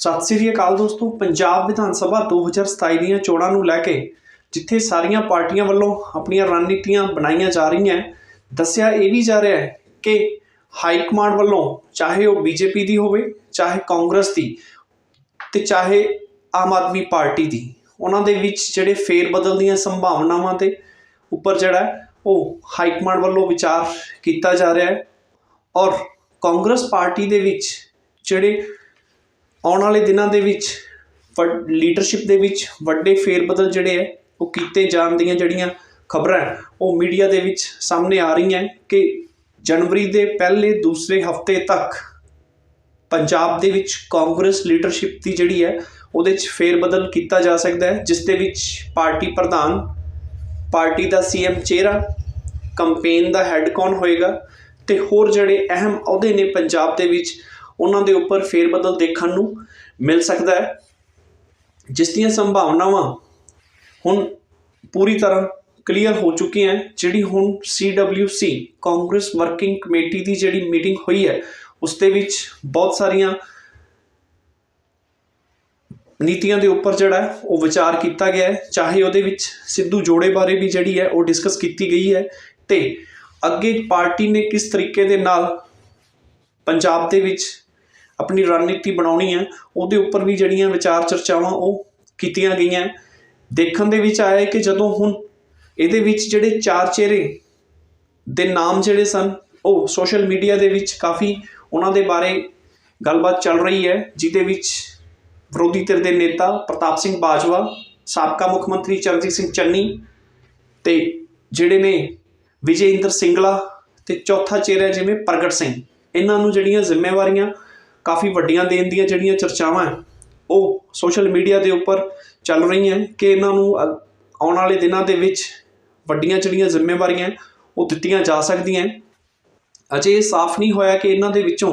ਸਤਿ ਸ੍ਰੀ ਅਕਾਲ ਦੋਸਤੋ, ਪੰਜਾਬ ਵਿਧਾਨ ਸਭਾ 2027 ਦੀਆਂ ਚੋਣਾਂ ਨੂੰ ਲੈ ਕੇ ਜਿੱਥੇ ਸਾਰੀਆਂ ਪਾਰਟੀਆਂ ਵੱਲੋਂ ਆਪਣੀਆਂ ਰਣਨੀਤੀਆਂ ਬਣਾਈਆਂ ਜਾ ਰਹੀਆਂ ਦੱਸਿਆ ਇਹ ਵੀ ਜਾ ਰਿਹਾ ਹੈ ਕਿ ਹਾਈ ਕਮਾਂਡ ਵੱਲੋਂ ਚਾਹੇ ਉਹ ਬੀਜੇਪੀ ਦੀ ਹੋਵੇ, ਚਾਹੇ ਕਾਂਗਰਸ ਦੀ ਤੇ ਚਾਹੇ ਆਮ ਆਦਮੀ ਪਾਰਟੀ ਦੀ, ਉਹਨਾਂ ਦੇ ਵਿੱਚ ਜਿਹੜੇ ਫੇਰ ਬਦਲ ਦੀਆਂ ਸੰਭਾਵਨਾਵਾਂ ਤੇ ਉੱਪਰ ਜਿਹੜਾ ਉਹ ਹਾਈ ਕਮਾਂਡ ਵੱਲੋਂ ਵਿਚਾਰ ਕੀਤਾ ਜਾ ਰਿਹਾ ਹੈ ਔਰ ਕਾਂਗਰਸ ਪਾਰਟੀ ਦੇ ਵਿੱਚ ਜਿਹੜੇ ਆਉਣ ਵਾਲੇ ਦਿਨਾਂ ਦੇ ਵਿੱਚ ਲੀਡਰਸ਼ਿਪ ਦੇ ਵਿੱਚ ਵੱਡੇ ਫੇਰਬਦਲ ਜਿਹੜੇ ਹੈ, ਉਹ ਕੀਤੇ ਜਾਣ ਦੀਆਂ ਜਿਹੜੀਆਂ ਖਬਰਾਂ ਉਹ ਮੀਡੀਆ ਦੇ ਵਿੱਚ ਸਾਹਮਣੇ ਆ ਰਹੀਆਂ ਕਿ ਜਨਵਰੀ ਦੇ ਪਹਿਲੇ ਦੂਸਰੇ ਹਫ਼ਤੇ ਤੱਕ ਪੰਜਾਬ ਦੇ ਵਿੱਚ ਕਾਂਗਰਸ ਲੀਡਰਸ਼ਿਪ ਦੀ ਜਿਹੜੀ ਹੈ, ਉਹਦੇ ਵਿੱਚ ਫੇਰਬਦਲ ਕੀਤਾ ਜਾ ਸਕਦਾ ਹੈ, ਜਿਸ ਦੇ ਵਿੱਚ ਪਾਰਟੀ ਪ੍ਰਧਾਨ, ਪਾਰਟੀ ਦਾ ਸੀਐਮ ਚਿਹਰਾ ਕੰਪੇਨ ਦਾ ਹੈੱਡ ਕੌਣ ਹੋਏਗਾ ਤੇ ਹੋਰ ਜਿਹੜੇ ਅਹਿਮ ਅਹੁਦੇ ਨੇ ਪੰਜਾਬ ਦੇ ਵਿੱਚ ਉਹਨਾਂ ਦੇ ਉੱਪਰ ਫੇਰਬਦਲ ਦੇਖਣ ਨੂੰ ਮਿਲ ਸਕਦਾ ਹੈ। ਜਿਸ ਦੀਆਂ ਸੰਭਾਵਨਾਵਾਂ ਹੁਣ ਪੂਰੀ ਤਰ੍ਹਾਂ ਕਲੀਅਰ ਹੋ ਚੁੱਕੀਆਂ ਜਿਹੜੀ ਹੁਣ CWC ਕਾਂਗਰਸ ਵਰਕਿੰਗ ਕਮੇਟੀ ਦੀ ਜਿਹੜੀ ਮੀਟਿੰਗ ਹੋਈ ਹੈ, ਉਸ ਦੇ ਵਿੱਚ ਬਹੁਤ ਸਾਰੀਆਂ ਨੀਤੀਆਂ ਦੇ ਉੱਪਰ ਜਿਹੜਾ ਉਹ ਵਿਚਾਰ ਕੀਤਾ ਗਿਆ ਹੈ। ਚਾਹੇ ਉਹਦੇ ਵਿੱਚ ਸਿੱਧੂ ਜੋੜੇ ਬਾਰੇ ਵੀ ਜਿਹੜੀ ਹੈ, ਉਹ ਡਿਸਕਸ ਕੀਤੀ ਗਈ ਹੈ ਤੇ ਅੱਗੇ ਪਾਰਟੀ ਨੇ ਕਿਸ ਤਰੀਕੇ ਦੇ ਨਾਲ ਪੰਜਾਬ ਦੇ ਵਿੱਚ ਆਪਣੀ ਰਣਨੀਤੀ ਬਣਾਉਣੀ ਹੈ, ਉਹਦੇ ਉੱਪਰ ਵੀ ਜਿਹੜੀਆਂ ਵਿਚਾਰ ਚਰਚਾਵਾਂ ਉਹ ਕੀਤੀਆਂ ਗਈਆਂ। ਦੇਖਣ ਦੇ ਵਿੱਚ ਆਇਆ ਕਿ ਜਦੋਂ ਹੁਣ ਇਹਦੇ ਵਿੱਚ ਜਿਹੜੇ ਚਾਰ ਚਿਹਰੇ ਦੇ ਨਾਮ ਜਿਹੜੇ ਸਨ, ਉਹ ਸੋਸ਼ਲ ਮੀਡੀਆ ਦੇ ਵਿੱਚ ਕਾਫੀ ਉਹਨਾਂ ਦੇ ਬਾਰੇ ਗੱਲਬਾਤ ਚੱਲ ਰਹੀ ਹੈ, ਜਿਹਦੇ ਵਿੱਚ ਵਿਰੋਧੀ ਧਿਰ ਦੇ ਨੇਤਾ ਪ੍ਰਤਾਪ ਸਿੰਘ ਬਾਜਵਾ, ਸਾਬਕਾ ਮੁੱਖ ਮੰਤਰੀ ਚਰਨਜੀਤ ਸਿੰਘ ਚੰਨੀ ਤੇ ਜਿਹੜੇ ਨੇ ਵਿਜੇ ਇੰਦਰ ਸਿੰਗਲਾ ਤੇ ਚੌਥਾ ਚਿਹਰਾ ਜਿਵੇਂ ਪ੍ਰਗਟ ਸਿੰਘ। ਇਹਨਾਂ ਨੂੰ ਜਿਹੜੀਆਂ ਜ਼ਿੰਮੇਵਾਰੀਆਂ ਕਾਫੀ ਵੱਡੀਆਂ ਦੇਣ ਦੀਆਂ ਜਿਹੜੀਆਂ ਚਰਚਾਵਾਂ ਉਹ ਸੋਸ਼ਲ ਮੀਡੀਆ ਦੇ ਉੱਪਰ ਚੱਲ ਰਹੀਆਂ ਕਿ ਇਹਨਾਂ ਨੂੰ ਅ- ਆਉਣ ਵਾਲੇ ਦਿਨਾਂ ਦੇ ਵਿੱਚ ਵੱਡੀਆਂ ਜਿਹੜੀਆਂ ਜ਼ਿੰਮੇਵਾਰੀਆਂ ਉਹ ਦਿੱਤੀਆਂ ਜਾ ਸਕਦੀਆਂ ਅਜੇ ਇਹ ਸਾਫ਼ ਨਹੀਂ ਹੋਇਆ ਕਿ ਇਹਨਾਂ ਦੇ ਵਿੱਚੋਂ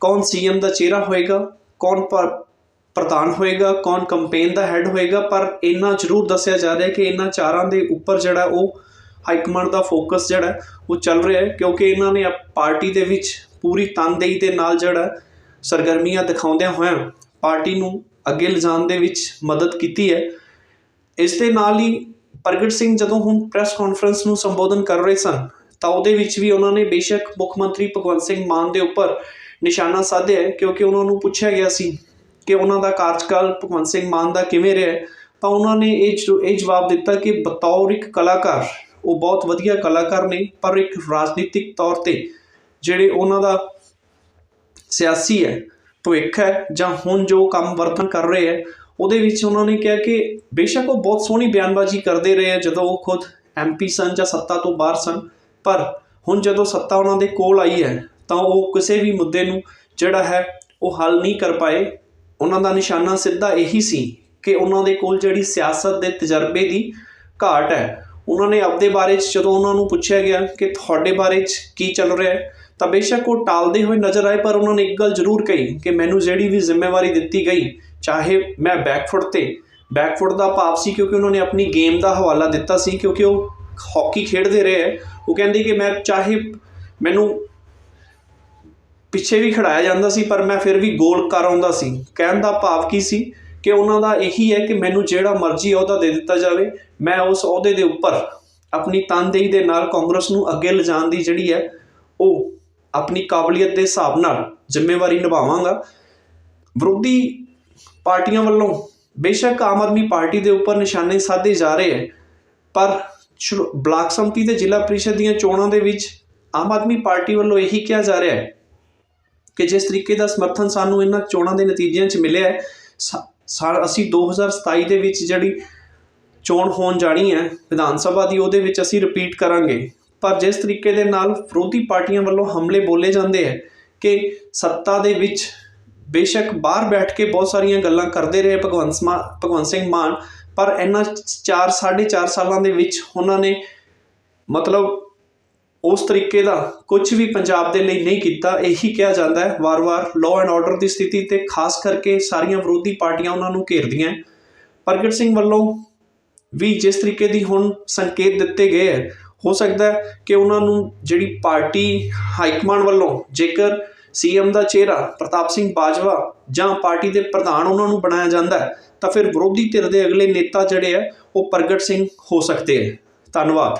ਕੌਣ ਸੀਐਮ ਦਾ ਚਿਹਰਾ ਹੋਏਗਾ, ਕੌਣ ਪਰ ਪ੍ਰਧਾਨ ਹੋਏਗਾ, ਕੌਣ ਕੰਪੇਨ ਦਾ ਹੈੱਡ ਹੋਏਗਾ, ਪਰ ਇੰਨਾ ਜ਼ਰੂਰ ਦੱਸਿਆ ਜਾ ਰਿਹਾ ਕਿ ਇਹਨਾਂ ਚਾਰਾਂ ਦੇ ਉੱਪਰ ਜਿਹੜਾ ਉਹ ਹਾਈ ਕਮਾਂਡ ਦਾ ਫੋਕਸ ਜਿਹੜਾ ਉਹ ਚੱਲ ਰਿਹਾ ਹੈ, ਕਿਉਂਕਿ ਇਹਨਾਂ ਨੇ ਆਪ- ਪਾਰਟੀ ਦੇ ਵਿੱਚ ਪੂਰੀ ਤਨਦੇਹੀ ਦੇ ਨਾਲ ਜਿਹੜਾ ਸਰਗਰਮੀਆਂ ਦਿਖਾਉਂਦਿਆਂ ਹੋਇਆਂ ਪਾਰਟੀ ਨੂੰ ਅੱਗੇ ਲਿਜਾਣ ਦੇ ਵਿੱਚ ਮਦਦ ਕੀਤੀ ਹੈ। ਇਸ ਦੇ ਨਾਲ ਹੀ ਪ੍ਰਗਟ ਸਿੰਘ ਜਦੋਂ ਹੁਣ ਪ੍ਰੈਸ ਕਾਨਫਰੰਸ ਨੂੰ ਸੰਬੋਧਨ ਕਰ ਰਹੇ ਸਨ, ਤਾਂ ਉਹਦੇ ਵਿੱਚ ਵੀ ਉਹਨਾਂ ਨੇ ਬੇਸ਼ੱਕ ਮੁੱਖ ਮੰਤਰੀ ਭਗਵੰਤ ਸਿੰਘ ਮਾਨ ਦੇ ਉੱਪਰ ਨਿਸ਼ਾਨਾ ਸਾਧਿਆ ਕਿਉਂਕਿ ਉਹਨਾਂ ਨੂੰ ਪੁੱਛਿਆ ਗਿਆ ਸੀ ਕਿ ਉਹਨਾਂ ਦਾ ਕਾਰਜਕਾਲ ਭਗਵੰਤ ਸਿੰਘ ਮਾਨ ਦਾ ਕਿਵੇਂ ਰਿਹਾ ਤਾਂ ਉਹਨਾਂ ਨੇ ਇਹ ਜ- ਇਹ ਜਵਾਬ ਦਿੱਤਾ ਕਿ ਬਤੌਰ ਇੱਕ ਕਲਾਕਾਰ, ਉਹ ਬਹੁਤ ਵਧੀਆ ਕਲਾਕਾਰ ਨੇ, ਪਰ ਇੱਕ ਰਾਜਨੀਤਿਕ ਤੌਰ ਤੇ ਜਿਹੜੇ ਉਹਨਾਂ ਦਾ ਸਿਆਸੀ ਹੈ, ਭਵਿੱਖ ਹੈ ਜਾਂ ਹੁਣ ਜੋ ਕੰਮ ਵਰਤਨ ਕਰ ਰਹੇ ਹੈ, ਉਹਦੇ ਵਿੱਚ ਉਹਨਾਂ ਨੇ ਕਿਹਾ ਕਿ ਬੇਸ਼ੱਕ ਉਹ ਬਹੁਤ ਸੋਹਣੀ ਬਿਆਨਬਾਜ਼ੀ ਕਰਦੇ ਰਹੇ ਹੈ, ਜਦੋਂ ਉਹ ਖੁਦ ਐਮਪੀ ਸਨ ਜਾਂ ਸੱਤਾ ਤੋਂ ਬਾਹਰ ਸਨ, ਪਰ ਹੁਣ ਜਦੋਂ ਸੱਤਾ ਉਹਨਾਂ ਦੇ ਕੋਲ ਆਈ ਹੈ, ਤਾਂ ਉਹ ਕਿਸੇ ਵੀ ਮੁੱਦੇ ਨੂੰ ਜਿਹੜਾ ਹੈ, ਉਹ ਹੱਲ ਨਹੀਂ ਕਰ ਪਾਏ। ਉਹਨਾਂ ਦਾ ਨਿਸ਼ਾਨਾ ਸਿੱਧਾ ਇਹੀ ਸੀ ਕਿ ਉਹਨਾਂ ਦੇ ਕੋਲ ਜਿਹੜੀ ਸਿਆਸਤ ਦੇ ਤਜਰਬੇ ਦੀ ਘਾਟ ਹੈ, ਉਹਨਾਂ ਨੇ ਆਪਦੇ ਬਾਰੇ 'ਚ ਜਦੋਂ ਉਹਨਾਂ ਨੂੰ ਪੁੱਛਿਆ ਗਿਆ ਕਿ ਤੁਹਾਡੇ ਬਾਰੇ 'ਚ ਕੀ ਚੱਲ ਰਿਹਾ ਹੈ ਤਾਂ ਬੇਸ਼ੱਕ ਉਹ ਟਾਲਦੇ ਹੋਏ ਨਜ਼ਰ ਆਏ, ਪਰ ਉਹਨਾਂ ਨੇ ਇੱਕ ਗੱਲ ਜ਼ਰੂਰ ਕਹੀ ਕਿ ਮੈਨੂੰ ਜਿਹੜੀ ਵੀ ਜ਼ਿੰਮੇਵਾਰੀ ਦਿੱਤੀ ਗਈ, ਚਾਹੇ ਮੈਂ ਬੈਕਫੁੱਟ ਤੇ ਬੈਕਫੁੱਟ ਦਾ ਭਾਵ ਸੀ ਕਿਉਂਕਿ ਉਹਨਾਂ ਨੇ ਆਪਣੀ ਗੇਮ ਦਾ ਹਵਾਲਾ ਦਿੱਤਾ ਸੀ ਕਿਉਂਕਿ ਉਹ ਹਾਕੀ ਖੇਡਦੇ ਰਹੇ ਹੈ। ਉਹ ਕਹਿੰਦੇ ਕਿ ਮੈਂ ਚਾਹੇ ਮੈਨੂੰ ਪਿੱਛੇ ਵੀ ਖੜਾਇਆ ਜਾਂਦਾ ਸੀ, ਪਰ ਮੈਂ ਫਿਰ ਵੀ ਗੋਲ ਕਰ ਆਉਂਦਾ ਸੀ। ਕਹਿਣ ਦਾ ਭਾਵ ਕੀ ਸੀ? ਕਿ ਉਹਨਾਂ ਦਾ ਇਹੀ ਹੈ ਕਿ ਮੈਨੂੰ ਜਿਹੜਾ ਮਰਜ਼ੀ ਅਹੁਦਾ ਦੇ ਦਿੱਤਾ ਜਾਵੇ, ਮੈਂ ਉਸ ਅਹੁਦੇ ਦੇ ਉੱਪਰ ਆਪਣੀ ਤਨਦੇਹੀ ਦੇ ਨਾਲ ਕਾਂਗਰਸ ਨੂੰ ਅੱਗੇ ਲਿਜਾਣ ਦੀ ਜਿਹੜੀ ਹੈ, ਉਹ ਆਪਣੀ ਕਾਬਲੀਅਤ ਦੇ ਹਿਸਾਬ ਨਾਲ ਜ਼ਿੰਮੇਵਾਰੀ ਨਿਭਾਵਾਂਗਾ। ਵਿਰੋਧੀ ਪਾਰਟੀਆਂ ਵੱਲੋਂ ਬੇਸ਼ੱਕ ਆਮ ਆਦਮੀ ਪਾਰਟੀ ਦੇ ਉੱਪਰ ਨਿਸ਼ਾਨੇ ਸਾਧੇ ਜਾ ਰਹੇ ਹੈ, ਪਰ ਸ਼ੁਰੂ- ਬਲਾਕ ਸੰਮਤੀ ਤੇ ਜ਼ਿਲ੍ਹਾ ਪ੍ਰੀਸ਼ਦ ਦੀਆਂ ਚੋਣਾਂ ਦੇ ਵਿੱਚ ਆਮ ਆਦਮੀ ਪਾਰਟੀ ਵੱਲੋਂ ਇਹੀ ਕਿਹਾ ਜਾ ਰਿਹਾ ਹੈ ਕਿ ਜਿਸ ਤਰੀਕੇ ਦਾ ਸਮਰਥਨ ਸਾਨੂੰ ਇਹਨਾਂ ਚੋਣਾਂ ਦੇ ਨਤੀਜਿਆਂ 'ਚ ਮਿਲਿਆ ਹੈ, ਸਾ- ਸਾ- ਅਸੀਂ 2027 ਦੇ ਵਿੱਚ ਜਿਹੜੀ ਚੋਣ ਹੋਣ ਜਾਣੀ ਹੈ ਵਿਧਾਨ ਸਭਾ ਦੀ, ਉਹਦੇ ਵਿੱਚ ਅਸੀਂ ਰਿਪੀਟ ਕਰਾਂਗੇ। ਪਰ ਜਿਸ ਤਰੀਕੇ ਦੇ ਨਾਲ ਵਿਰੋਧੀ ਪਾਰਟੀਆਂ ਵੱਲੋਂ ਹਮਲੇ ਬੋਲੇ ਜਾਂਦੇ ਹੈ ਕਿ ਸੱਤਾ ਦੇ ਵਿੱਚ ਬੇਸ਼ੱਕ ਬਾਹਰ ਬੈਠ ਕੇ ਬਹੁਤ ਸਾਰੀਆਂ ਗੱਲਾਂ ਕਰਦੇ ਰਹੇ ਭਗਵੰਤ ਸਮਾ, ਭਗਵੰਤ ਸਿੰਘ ਮਾਨ, ਪਰ ਇਹਨਾਂ 4 4.5 ਸਾਲਾਂ ਦੇ ਵਿੱਚ ਉਹਨਾਂ ਨੇ ਮਤਲਬ ਉਸ ਤਰੀਕੇ ਦਾ ਕੁਝ ਵੀ ਪੰਜਾਬ ਦੇ ਲਈ ਨਹੀਂ ਕੀਤਾ। ਇਹੀ ਕਿਹਾ ਜਾਂਦਾ ਹੈ, ਵਾਰ-ਵਾਰ ਲਾਅ ਐਂਡ ਆਰਡਰ ਦੀ ਸਥਿਤੀ ਤੇ ਖਾਸ ਕਰਕੇ ਸਾਰੀਆਂ ਵਿਰੋਧੀ ਪਾਰਟੀਆਂ ਉਹਨਾਂ ਨੂੰ ਘੇਰਦੀਆਂ ਪ੍ਰਗਟ ਸਿੰਘ ਵੱਲੋਂ ਵੀ ਜਿਸ ਤਰੀਕੇ ਦੀ ਹੁਣ ਸੰਕੇਤ ਦਿੱਤੇ ਗਏ ਹੈ ਹੋ ਸਕਦਾ ਹੈ ਕਿ ਉਹਨਾਂ ਨੂੰ ਜਿਹੜੀ ਪਾਰਟੀ ਹਾਈ ਕਮਾਂਡ ਵੱਲੋਂ ਜੇਕਰ ਸੀਐਮ ਦਾ ਚਿਹਰਾ ਪ੍ਰਤਾਪ ਸਿੰਘ ਬਾਜਵਾ ਜਾਂ ਪਾਰਟੀ ਦੇ ਪ੍ਰਧਾਨ ਉਹਨਾਂ ਨੂੰ ਬਣਾਇਆ ਜਾਂਦਾ ਹੈ, ਤਾਂ ਫਿਰ ਵਿਰੋਧੀ ਧਿਰ ਦੇ ਅਗਲੇ ਨੇਤਾ ਜਿਹੜੇ ਆ ਉਹ ਪ੍ਰਗਟ ਸਿੰਘ ਹੋ ਸਕਦੇ ਹੈ। ਧੰਨਵਾਦ।